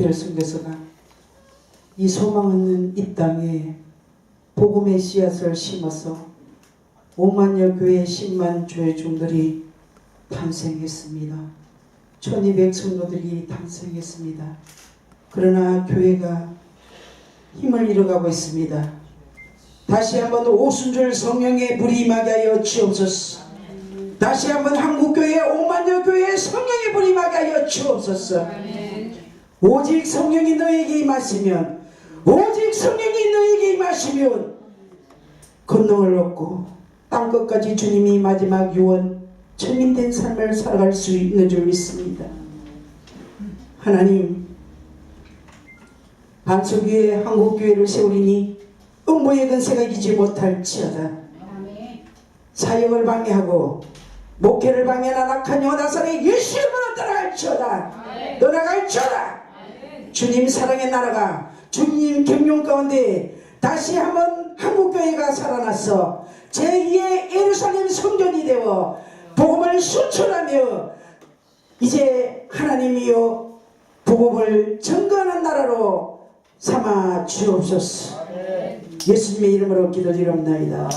박별 선교사가 이 소망 없는 이 땅에 복음의 씨앗을 심어서 5만여 교회 10만 조회 종들이 탄생했습니다. 1200 성도들이 탄생했습니다. 그러나 교회가 힘을 잃어가고 있습니다. 다시 한번 오순절 성령의 불이 하여 주옵소서. 다시 한번 한국교회 5만여 교회 성령의 불이 하여 주옵소서. 오직 성령이 너에게 임하시면 오직 성령이 너에게 임하시면 권능을 얻고 땅 끝까지 주님이 마지막 유언 천민된 삶을 살아갈 수 있는 줄 믿습니다. 하나님 반석위에 한국교회를 세우리니 음부의 근세가 이기지 못할지어다. 사역을 방해하고 목회를 방해하는 악한 여다선에 예수 이름으로 떠나갈지어다. 떠나갈지어다 주님 사랑의 나라가 주님 경륜 가운데 다시 한번 한국교회가 살아나서 제2의 예루살렘 성전이 되어 복음을 수출하며 이제 하나님이여 복음을 증거하는 나라로 삼아 주옵소서. 예수님의 이름으로 기도드립나이다